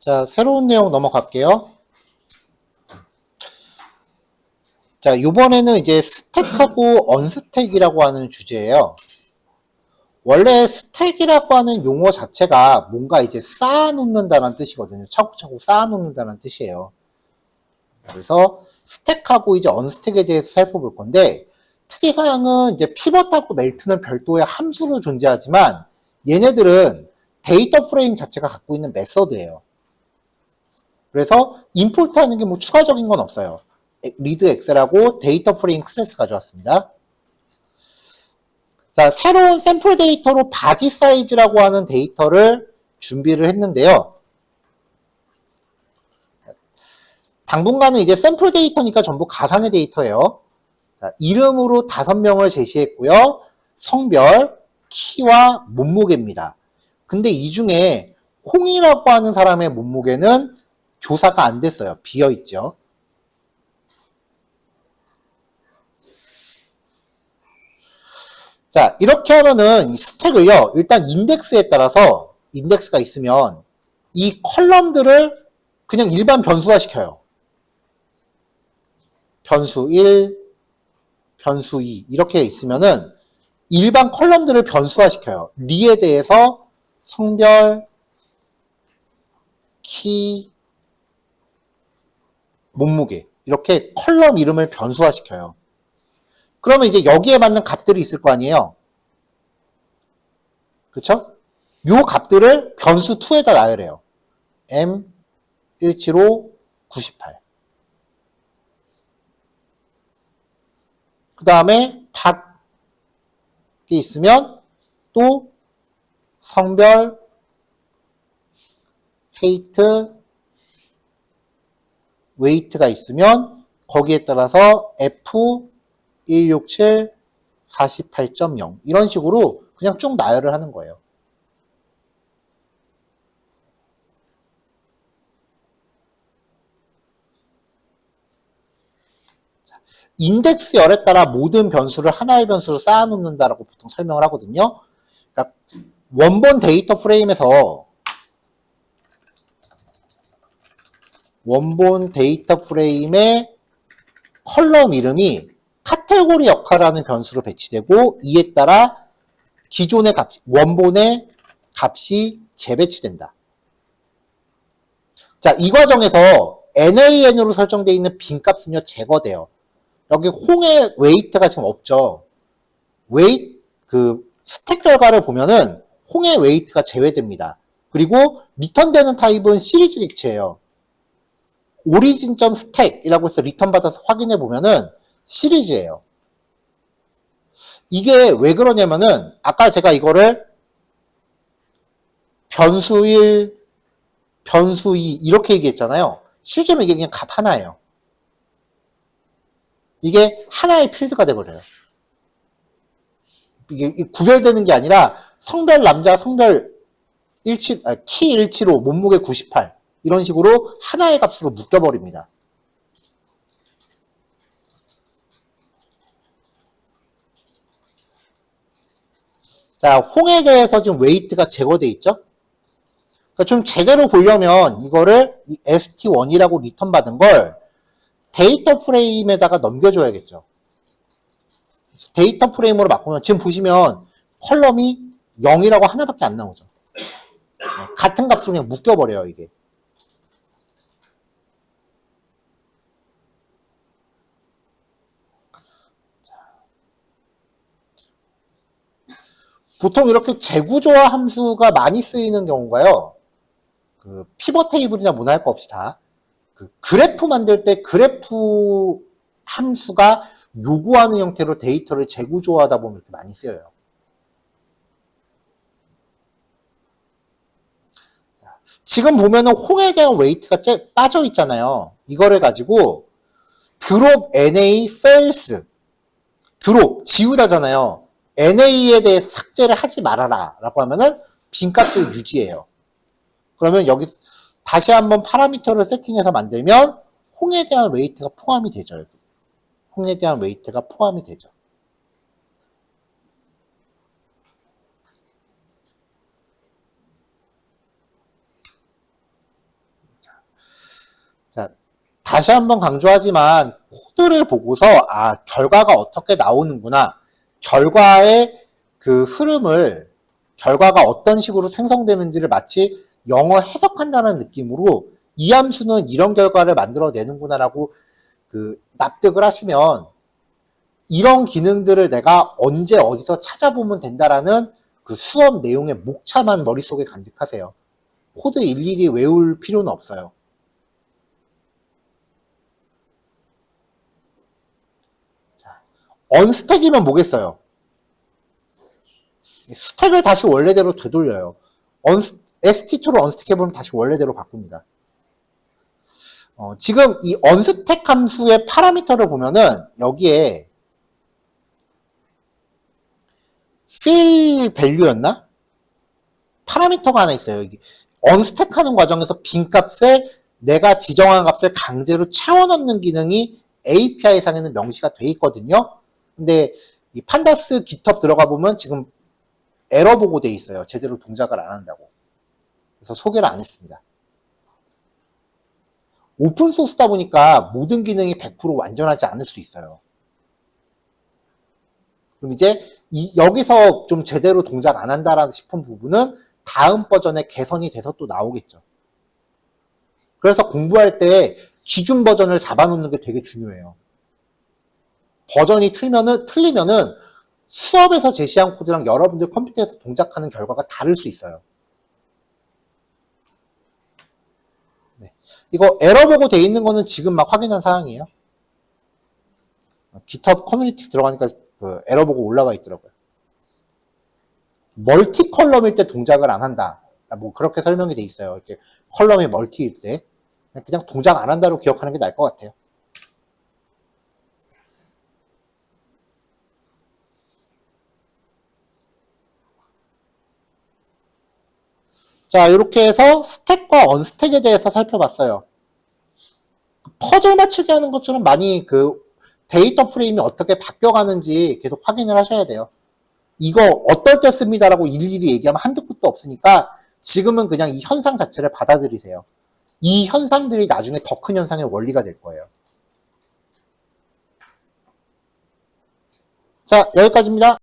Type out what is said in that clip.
자, 새로운 내용 넘어갈게요. 자, 요번에는 이제 스택하고 언스택이라고 하는 주제예요. 원래 스택이라고 하는 용어 자체가 뭔가 이제 쌓아놓는다는 뜻이거든요. 차곡차곡 쌓아놓는다는 뜻이에요. 그래서 스택하고 이제 언스택에 대해서 살펴볼 건데, 특이사항은 이제 피벗하고 멜트는 별도의 함수로 존재하지만, 얘네들은 데이터 프레임 자체가 갖고 있는 메서드예요. 그래서 임포트 하는 게 뭐 추가적인 건 없어요. 리드 엑셀하고 데이터 프레임 클래스 가져왔습니다. 자, 새로운 샘플 데이터로 바디 사이즈라고 하는 데이터를 준비를 했는데요. 당분간은 이제 샘플 데이터니까 전부 가상의 데이터예요. 자, 이름으로 다섯 명을 제시했고요. 성별, 키와 몸무게입니다. 근데 이 중에 홍이라고 하는 사람의 몸무게는 조사가 안 됐어요. 비어 있죠. 자, 이렇게 하면은 이 스택을요, 일단 인덱스에 따라서 인덱스가 있으면 이 컬럼들을 그냥 일반 변수화 시켜요. 변수 1, 변수 2 이렇게 있으면은 일반 컬럼들을 변수화 시켜요. 리에 대해서 성별, 키, 몸무게 이렇게 컬럼 이름을 변수화 시켜요. 그러면 이제 여기에 맞는 값들이 있을 거 아니에요. 그쵸? 요 값들을 변수 2에다 나열해요. M 175 98. 그 다음에 밖에 있으면 또 성별, 헤이트, 웨이트가 있으면 거기에 따라서 F 167 48.0 이런 식으로 그냥 쭉 나열을 하는 거예요. 인덱스 열에 따라 모든 변수를 하나의 변수로 쌓아놓는다라고 보통 설명을 하거든요. 그러니까 원본 데이터 프레임에서 원본 데이터 프레임의 컬럼 이름이 카테고리 역할하는 변수로 배치되고 이에 따라 기존의 값, 원본의 값이 재배치된다. 자, 이 과정에서 nan으로 설정되어 있는 빈값은요, 제거돼요. 여기 홍의 웨이트가 지금 없죠. 웨이, 그, 스택 결과를 보면은 홍의 웨이트가 제외됩니다. 그리고 리턴되는 타입은 시리즈 객체예요. origin.stack이라고 해서 리턴 받아서 확인해 보면은 시리즈예요. 이게 왜 그러냐면은 아까 제가 이거를 변수 1, 변수 2 이렇게 얘기했잖아요. 실제로 이게 그냥 값 하나예요. 이게 하나의 필드가 돼버려요. 이게 구별되는 게 아니라 성별 남자, 성별 17, 아, 키 175, 몸무게 98 이런 식으로 하나의 값으로 묶여버립니다. 자, 홍에 대해서 지금 웨이트가 제거돼 있죠? 그러니까 좀 제대로 보려면 이거를 이 st1이라고 리턴 받은 걸 데이터 프레임에다가 넘겨줘야겠죠. 데이터 프레임으로 바꾸면 지금 보시면 컬럼이 0이라고 하나밖에 안 나오죠. 네, 같은 값으로 그냥 묶여버려요, 이게. 보통 이렇게 재구조화 함수가 많이 쓰이는 경우가요. 그 피벗 테이블이나 뭐나 할거 없이 다. 그 그래프 만들 때 그래프 함수가 요구하는 형태로 데이터를 재구조하다 보면 이렇게 많이 쓰여요. 지금 보면은 홍에 대한 웨이트가 빠져 있잖아요. 이거를 가지고 드롭 NA fails 드롭 지우다잖아요. NA에 대해서 삭제를 하지 말아라 라고 하면은 빈값을 유지해요. 그러면 여기 다시 한번 파라미터를 세팅해서 만들면 홍에 대한 웨이트가 포함이 되죠. 여기. 홍에 대한 웨이트가 포함이 되죠. 다시 한번 강조하지만 코드를 보고서 아 결과가 어떻게 나오는구나 결과의 그 흐름을 결과가 어떤 식으로 생성되는지를 마치 영어 해석한다는 느낌으로 이 함수는 이런 결과를 만들어내는구나라고 그 납득을 하시면 이런 기능들을 내가 언제 어디서 찾아보면 된다라는 그 수업 내용의 목차만 머릿속에 간직하세요. 코드 일일이 외울 필요는 없어요. 자, 언스택이면 뭐겠어요? 스택을 다시 원래대로 되돌려요. 언스, ST2로 언스택 해보면 다시 원래대로 바꿉니다. 어, 지금 이 언스택 함수의 파라미터를 보면은 여기에 fill value였나? 파라미터가 하나 있어요. 여기 언스택 하는 과정에서 빈 값에 내가 지정한 값을 강제로 채워 넣는 기능이 API 상에는 명시가 돼 있거든요. 근데 이 판다스 GitHub 들어가 보면 지금 에러 보고 돼 있어요. 제대로 동작을 안 한다고. 그래서 소개를 안 했습니다. 오픈 소스다 보니까 모든 기능이 100% 완전하지 않을 수 있어요. 그럼 이제 이- 여기서 좀 제대로 동작 안 한다라는 싶은 부분은 다음 버전에 개선이 돼서 또 나오겠죠. 그래서 공부할 때 기준 버전을 잡아놓는 게 되게 중요해요. 버전이 틀면은, 틀리면은 수업에서 제시한 코드랑 여러분들 컴퓨터에서 동작하는 결과가 다를 수 있어요. 네. 이거 에러 보고 돼 있는 거는 지금 막 확인한 사항이에요. GitHub 커뮤니티 들어가니까 그 에러 보고 올라가 있더라고요. 멀티 컬럼일 때 동작을 안 한다. 뭐 그렇게 설명이 돼 있어요. 이렇게 컬럼이 멀티일 때 그냥 동작 안 한다로 기억하는 게 나을 것 같아요. 자, 이렇게 해서 스택과 언스택에 대해서 살펴봤어요. 퍼즐 맞추기 하는 것처럼 많이 그 데이터 프레임이 어떻게 바뀌어가는지 계속 확인을 하셔야 돼요. 이거 어떨 때 씁니다라고 일일이 얘기하면 한두 끝도 없으니까 지금은 그냥 이 현상 자체를 받아들이세요. 이 현상들이 나중에 더 큰 현상의 원리가 될 거예요. 자, 여기까지입니다.